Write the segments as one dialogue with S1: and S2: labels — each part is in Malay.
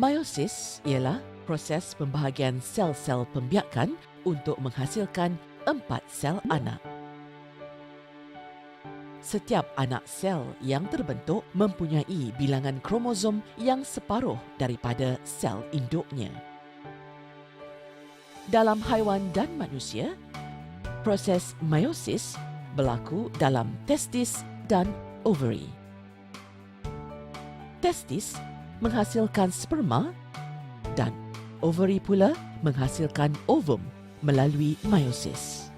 S1: Meiosis ialah proses pembahagian sel-sel pembiakan untuk menghasilkan empat sel anak. Setiap anak sel yang terbentuk mempunyai bilangan kromosom yang separuh daripada sel induknya. Dalam haiwan dan manusia, proses meiosis berlaku dalam testis dan ovary. Testis menghasilkan sperma dan ovary pula menghasilkan ovum melalui meiosis.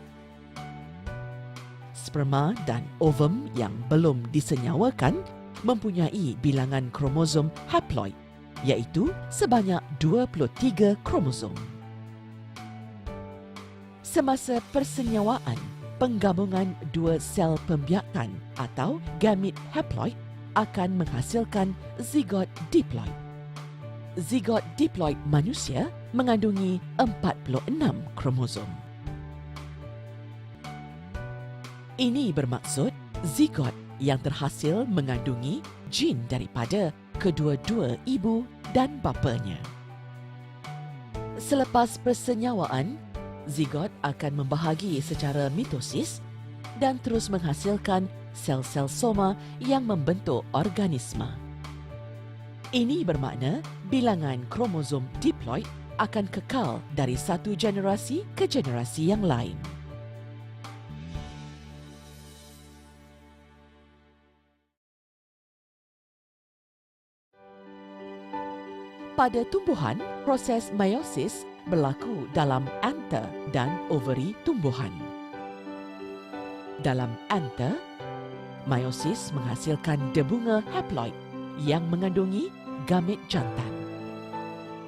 S1: Sperma dan ovum yang belum disenyawakan mempunyai bilangan kromosom haploid iaitu sebanyak 23 kromosom. Semasa persenyawaan, penggabungan dua sel pembiakan atau gamete haploid akan menghasilkan zigot diploid. Zigot diploid manusia mengandungi 46 kromosom. Ini bermaksud zigot yang terhasil mengandungi jin daripada kedua-dua ibu dan bapanya. Selepas persenyawaan, zigot akan membahagi secara mitosis dan terus menghasilkan sel-sel soma yang membentuk organisma. Ini bermakna bilangan kromosom diploid akan kekal dari satu generasi ke generasi yang lain. Pada tumbuhan, proses meiosis berlaku dalam anther dan ovary tumbuhan. Dalam anther, meiosis menghasilkan debunga haploid yang mengandungi gamet jantan.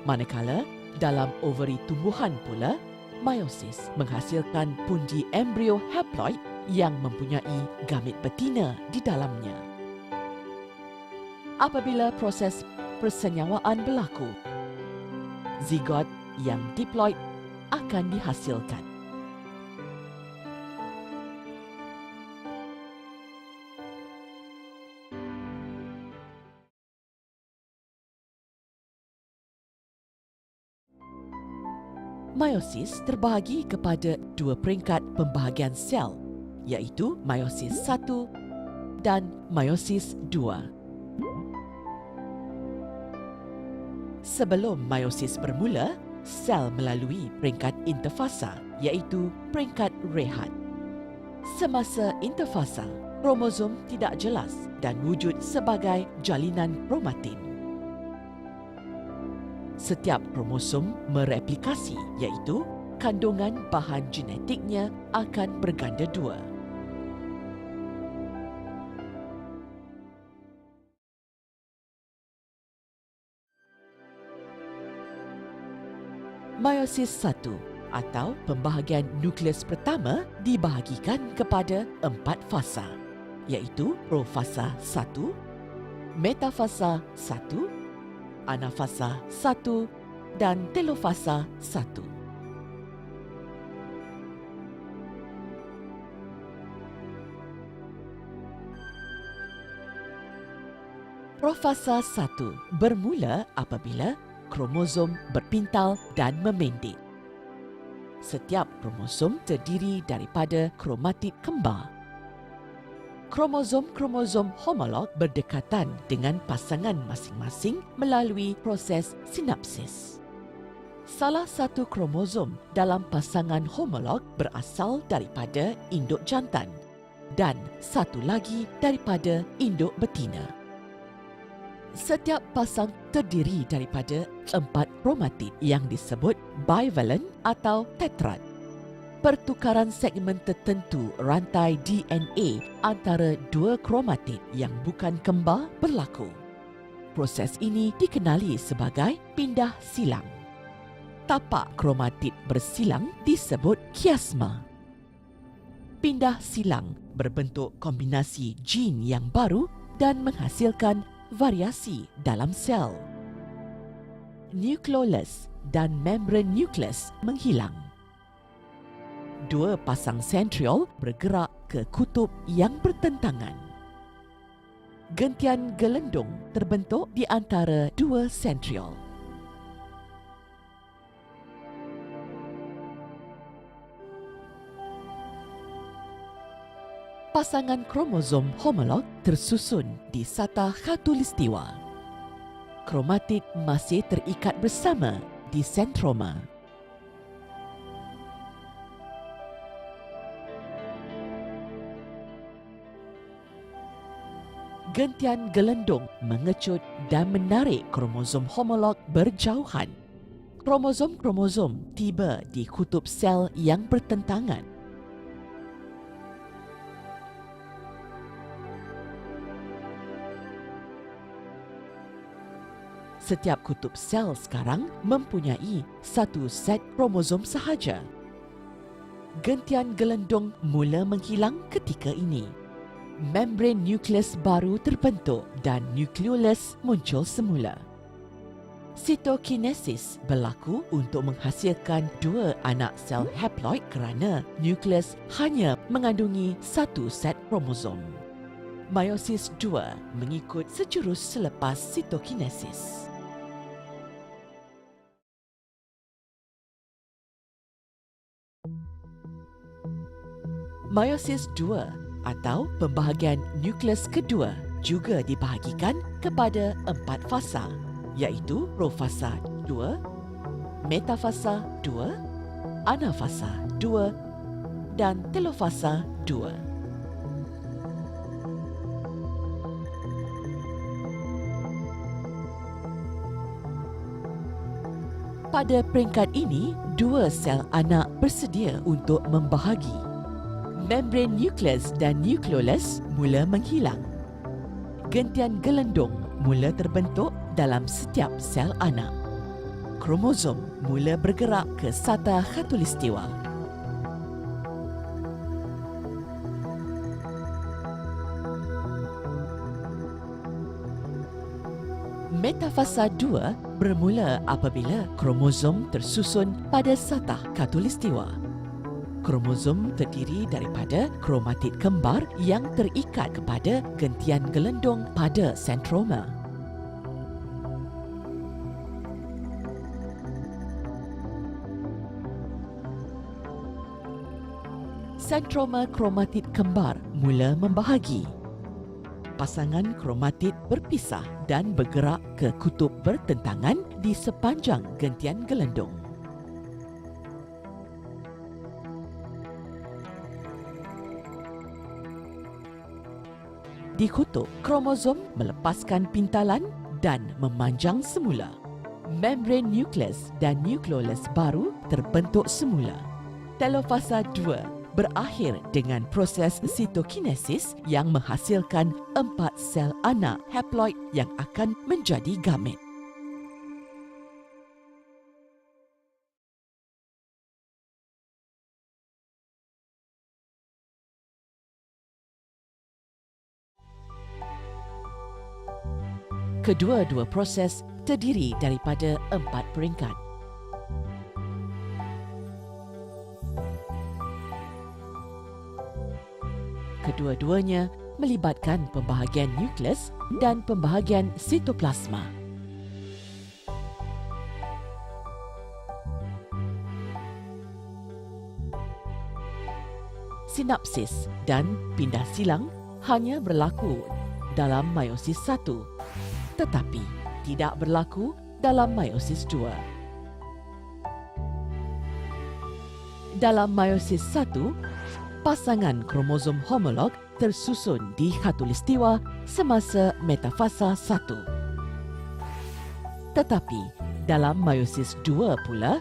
S1: Manakala dalam ovary tumbuhan pula, meiosis menghasilkan pundi embrio haploid yang mempunyai gamet betina di dalamnya. Apabila proses persenyawaan berlaku, zigot yang diploid akan dihasilkan. Meiosis terbahagi kepada dua peringkat pembahagian sel iaitu meiosis 1 dan meiosis 2. Sebelum meiosis bermula, sel melalui peringkat interfasa iaitu peringkat rehat. Semasa interfasa, kromosom tidak jelas dan wujud sebagai jalinan kromatin. Setiap kromosom mereplikasi iaitu kandungan bahan genetiknya akan berganda dua. Meiosis 1 atau pembahagian nukleus pertama dibahagikan kepada empat fasa iaitu profasa 1, metafasa 1, anafasa 1 dan telofasa 1. Profasa 1 bermula apabila kromosom berpintal dan memendek. Setiap kromosom terdiri daripada kromatid kembar. Kromosom-kromosom homolog berdekatan dengan pasangan masing-masing melalui proses sinapsis. Salah satu kromosom dalam pasangan homolog berasal daripada induk jantan dan satu lagi daripada induk betina. Setiap pasang terdiri daripada empat kromatid yang disebut bivalent atau tetrad. Pertukaran segmen tertentu rantai DNA antara dua kromatid yang bukan kembar berlaku. Proses ini dikenali sebagai pindah silang. Tapak kromatid bersilang disebut kiasma. Pindah silang berbentuk kombinasi gene yang baru dan menghasilkan variasi dalam sel. Nukleolus dan membran nukleus menghilang dua pasang sentriol bergerak ke kutub yang bertentangan. Gentian gelendung terbentuk di antara dua sentriol. Pasangan kromosom homolog tersusun di sata khatulistiwa. Kromatid masih terikat bersama di sentroma. Gentian gelendung mengecut dan menarik kromosom homolog berjauhan. Kromosom-kromosom tiba di kutub sel yang bertentangan. Setiap kutub sel sekarang mempunyai satu set kromosom sahaja. Gentian gelendung mula menghilang ketika ini. Membran nukleus baru terbentuk dan nukleolus muncul semula. Sitokinesis berlaku untuk menghasilkan dua anak sel haploid kerana nukleus hanya mengandungi satu set kromosom. Meiosis 2 mengikut sejurus selepas sitokinesis. Meiosis 2 atau pembahagian nukleus kedua juga dibahagikan kepada empat fasa iaitu profasa 2, metafasa 2, anafasa 2 dan telofasa 2. Pada peringkat ini, dua sel anak bersedia untuk membahagi. Membran nukleus dan nukleolus mula menghilang. Gentian gelendung mula terbentuk dalam setiap sel anak. Kromosom mula bergerak ke sata khatulistiwa. Metafasa 2 bermula apabila kromosom tersusun pada satah katulistiwa. Kromosom terdiri daripada kromatid kembar yang terikat kepada gentian gelendung pada sentroma. Sentroma kromatid kembar mula membahagi pasangan kromatid berpisah dan bergerak ke kutub bertentangan di sepanjang gentian gelendung. Di kutub, kromosom melepaskan pintalan dan memanjang semula. Membran nukleus dan nukleolus baru terbentuk semula. Telofasa 2 berakhir dengan proses sitokinesis yang menghasilkan empat sel anak haploid yang akan menjadi gamet. Kedua-dua proses terdiri daripada empat peringkat. kedua-duanya melibatkan pembahagian nukleus dan pembahagian sitoplasma. Sinapsis dan pindah silang hanya berlaku dalam meiosis 1 tetapi tidak berlaku dalam meiosis 2. Dalam meiosis 1, pasangan kromosom homolog tersusun di khatulistiwa semasa metafasa 1. Tetapi dalam meiosis 2 pula,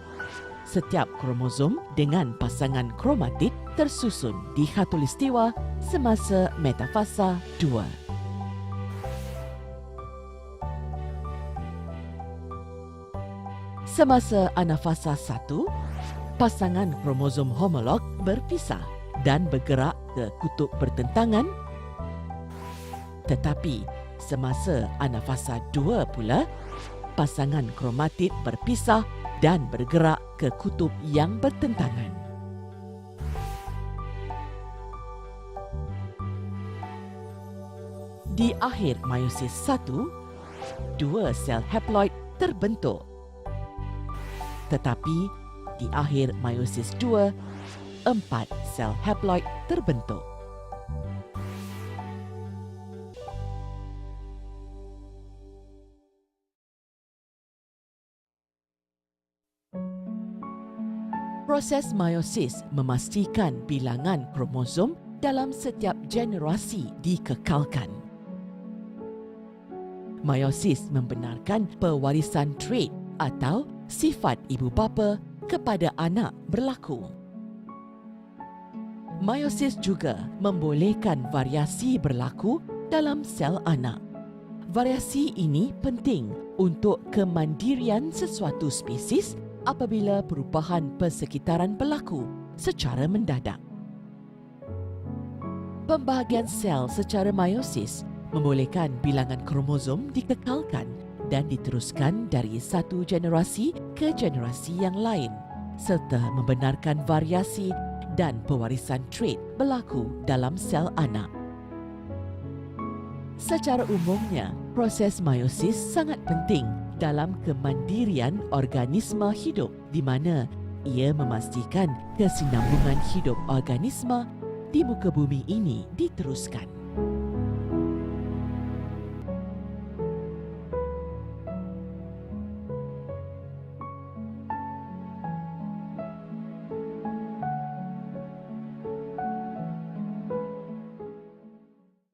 S1: setiap kromosom dengan pasangan kromatid tersusun di khatulistiwa semasa metafasa 2. Semasa anafasa 1, pasangan kromosom homolog berpisah dan bergerak ke kutub pertentangan. Tetapi semasa anafasa 2 pula pasangan kromatid berpisah dan bergerak ke kutub yang bertentangan. Di akhir meiosis 1 dua sel haploid terbentuk tetapi di akhir meiosis dua, empat sel haploid terbentuk. Proses meiosis memastikan bilangan kromosom dalam setiap generasi dikekalkan. Meiosis membenarkan pewarisan trait atau sifat ibu bapa kepada anak berlaku. Meiosis juga membolehkan variasi berlaku dalam sel anak. Variasi ini penting untuk kemandirian sesuatu spesies apabila perubahan persekitaran berlaku secara mendadak. Pembahagian sel secara meiosis membolehkan bilangan kromosom dikekalkan dan diteruskan dari satu generasi ke generasi yang lain serta membenarkan variasi dan pewarisan trait berlaku dalam sel anak. Secara umumnya, proses meiosis sangat penting dalam kemandirian organisma hidup di mana ia memastikan kesinambungan hidup organisma di muka bumi ini diteruskan.